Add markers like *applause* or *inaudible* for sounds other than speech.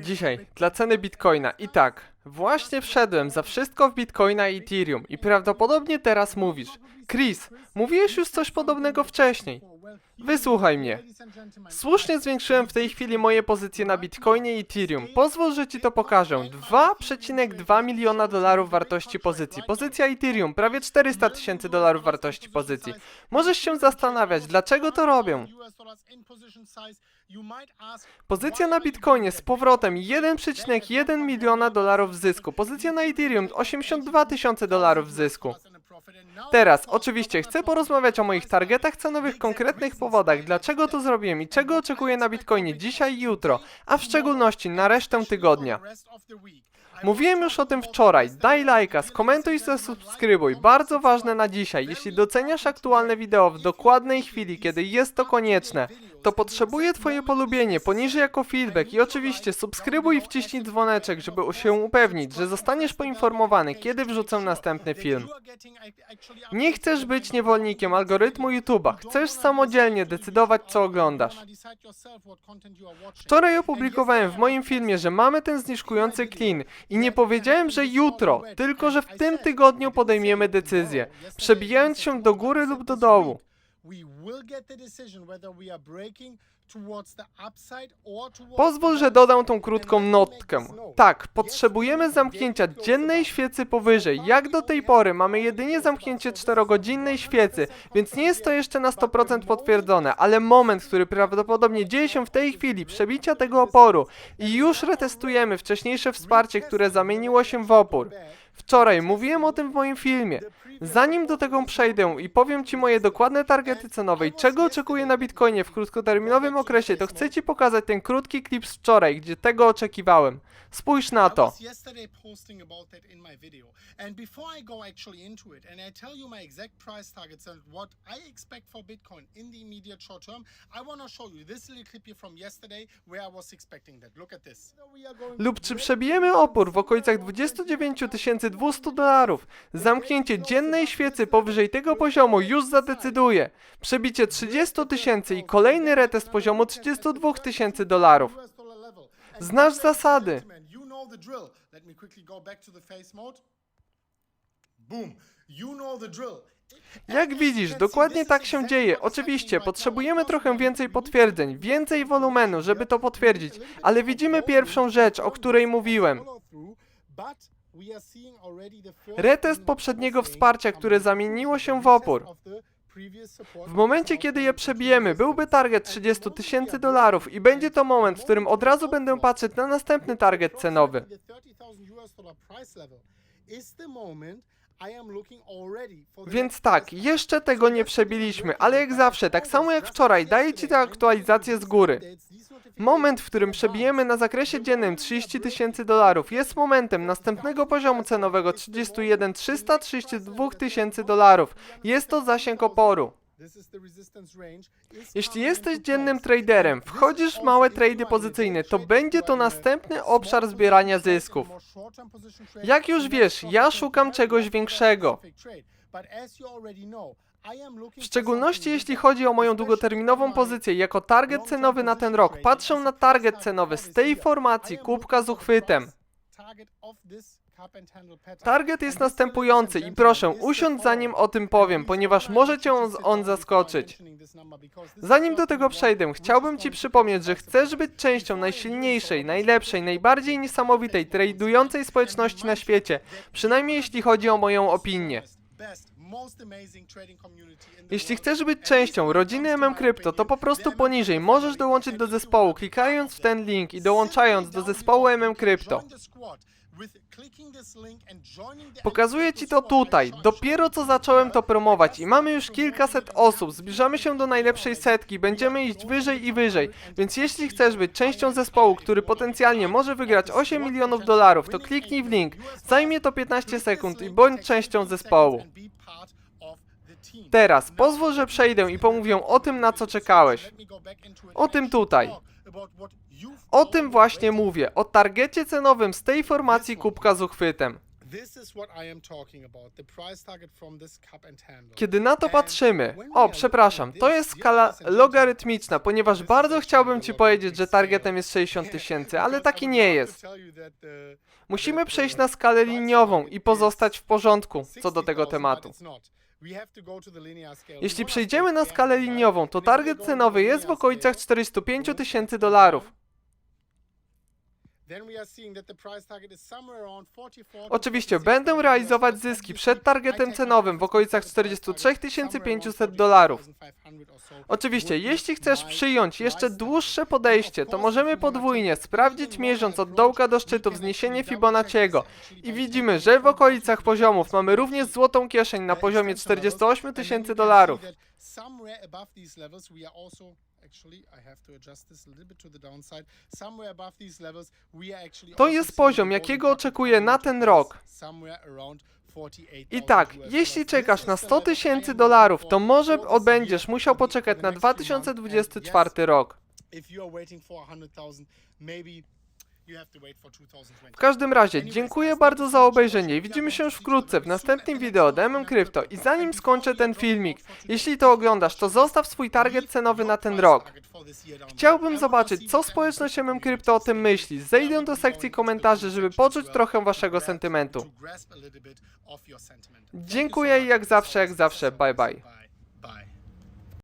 Dzisiaj, dla ceny bitcoina. I tak, właśnie wszedłem za wszystko w bitcoina i ethereum i prawdopodobnie teraz mówisz. Chris, mówiłeś już coś podobnego wcześniej. Wysłuchaj mnie. Słusznie zwiększyłem w tej chwili moje pozycje na bitcoinie i ethereum. Pozwól, że ci to pokażę. 2,2 miliona dolarów wartości pozycji. Pozycja ethereum, prawie 400 tysięcy dolarów wartości pozycji. Możesz się zastanawiać, dlaczego to robię. Pozycja na Bitcoinie z powrotem 1,1 miliona dolarów zysku. Pozycja na Ethereum 82 tysiące dolarów zysku. Teraz, oczywiście, chcę porozmawiać o moich targetach cenowych, konkretnych powodach, dlaczego to zrobiłem i czego oczekuję na Bitcoinie dzisiaj i jutro, a w szczególności na resztę tygodnia. Mówiłem już o tym wczoraj. Daj lajka, skomentuj i zasubskrybuj. Bardzo ważne na dzisiaj. Jeśli doceniasz aktualne wideo w dokładnej chwili, kiedy jest to konieczne, to potrzebuję Twoje polubienie poniżej jako feedback i oczywiście subskrybuj i wciśnij dzwoneczek, żeby się upewnić, że zostaniesz poinformowany, kiedy wrzucę następny film. Nie chcesz być niewolnikiem algorytmu YouTube'a, chcesz samodzielnie decydować, co oglądasz. Wczoraj opublikowałem w moim filmie, że mamy ten zniżkujący clean i nie powiedziałem, że jutro, tylko że w tym tygodniu podejmiemy decyzję, przebijając się do góry lub do dołu. Pozwól, że dodam tą krótką notkę. Tak, potrzebujemy zamknięcia dziennej świecy powyżej. Jak do tej pory mamy jedynie zamknięcie 4-godzinnej świecy, więc nie jest to jeszcze na 100% potwierdzone, ale moment, który prawdopodobnie dzieje się w tej chwili, przebicia tego oporu i już retestujemy wcześniejsze wsparcie, które zamieniło się w opór. Wczoraj mówiłem o tym w moim filmie. Zanim do tego przejdę i powiem Ci moje dokładne targety cenowe i czego oczekuję na Bitcoinie w krótkoterminowym okresie, to chcę Ci pokazać ten krótki klip z wczoraj, gdzie tego oczekiwałem. Spójrz na to. Lub czy przebijemy opór w okolicach 29 200 dolarów? Zamknięcie dziennej świecy powyżej tego poziomu już zadecyduje. Przebicie 30 tysięcy i kolejny retest poziomu 32 tysięcy dolarów. Znasz zasady. Jak widzisz, dokładnie tak się dzieje. Oczywiście, potrzebujemy trochę więcej potwierdzeń, więcej wolumenu, żeby to potwierdzić, ale widzimy pierwszą rzecz, o której mówiłem. Retest poprzedniego wsparcia, które zamieniło się w opór. W momencie, kiedy je przebijemy, byłby target 30 tysięcy dolarów i będzie to moment, w którym od razu będę patrzeć na następny target cenowy. Więc tak, jeszcze tego nie przebiliśmy, ale jak zawsze, tak samo jak wczoraj, daję Ci tę aktualizację z góry. Moment, w którym przebijemy na zakresie dziennym 30 tysięcy dolarów jest momentem następnego poziomu cenowego 31 332 tysięcy dolarów. Jest to zasięg oporu. Jeśli jesteś dziennym traderem, wchodzisz w małe trady pozycyjne, to będzie to następny obszar zbierania zysków. Jak już wiesz, ja szukam czegoś większego. W szczególności jeśli chodzi o moją długoterminową pozycję. Jako target cenowy na ten rok, patrzę na target cenowy z tej formacji kubka z uchwytem. Target jest następujący i proszę, usiądź zanim o tym powiem, ponieważ może cię on- zaskoczyć. Zanim do tego przejdę, chciałbym Ci przypomnieć, że chcesz być częścią najsilniejszej, najlepszej, najbardziej niesamowitej, tradującej społeczności na świecie, przynajmniej jeśli chodzi o moją opinię. Jeśli chcesz być częścią rodziny MM Crypto, to po prostu poniżej możesz dołączyć do zespołu, klikając w ten link i dołączając do zespołu MM Crypto. Pokazuję Ci to tutaj. Dopiero co zacząłem to promować i mamy już kilkaset osób. Zbliżamy się do najlepszej setki, będziemy iść wyżej i wyżej. Więc jeśli chcesz być częścią zespołu, który potencjalnie może wygrać 8 milionów dolarów, to kliknij w link. Zajmie to 15 sekund i bądź częścią zespołu. Teraz pozwól, że przejdę i pomówię o tym, na co czekałeś. O tym tutaj. O tym właśnie mówię, o targecie cenowym z tej formacji kubka z uchwytem. Kiedy na to patrzymy, o przepraszam, to jest skala logarytmiczna, ponieważ bardzo chciałbym Ci powiedzieć, że targetem jest 60 tysięcy, *laughs* ale taki nie jest. Musimy przejść na skalę liniową i pozostać w porządku co do tego tematu. Jeśli przejdziemy na skalę liniową, to target cenowy jest w okolicach 405 tysięcy dolarów. Oczywiście będę realizować zyski przed targetem cenowym w okolicach 43 500 dolarów. Oczywiście, jeśli chcesz przyjąć jeszcze dłuższe podejście, to możemy podwójnie sprawdzić mierząc od dołka do szczytu wzniesienie Fibonacciego. i widzimy, że w okolicach poziomów mamy również złotą kieszeń na poziomie 48 tysięcy dolarów. To jest poziom, jakiego oczekuję na ten rok. I tak, jeśli czekasz na 100 tysięcy dolarów, to może będziesz musiał poczekać na 2024 rok. W każdym razie, dziękuję bardzo za obejrzenie i widzimy się już wkrótce w następnym wideo Demon Crypto i zanim skończę ten filmik, jeśli to oglądasz, to zostaw swój target cenowy na ten rok. Chciałbym zobaczyć, co społeczność MM Crypto o tym myśli. Zejdę do sekcji komentarzy, żeby poczuć trochę waszego sentymentu. Dziękuję i jak zawsze, jak zawsze, bye. Bye.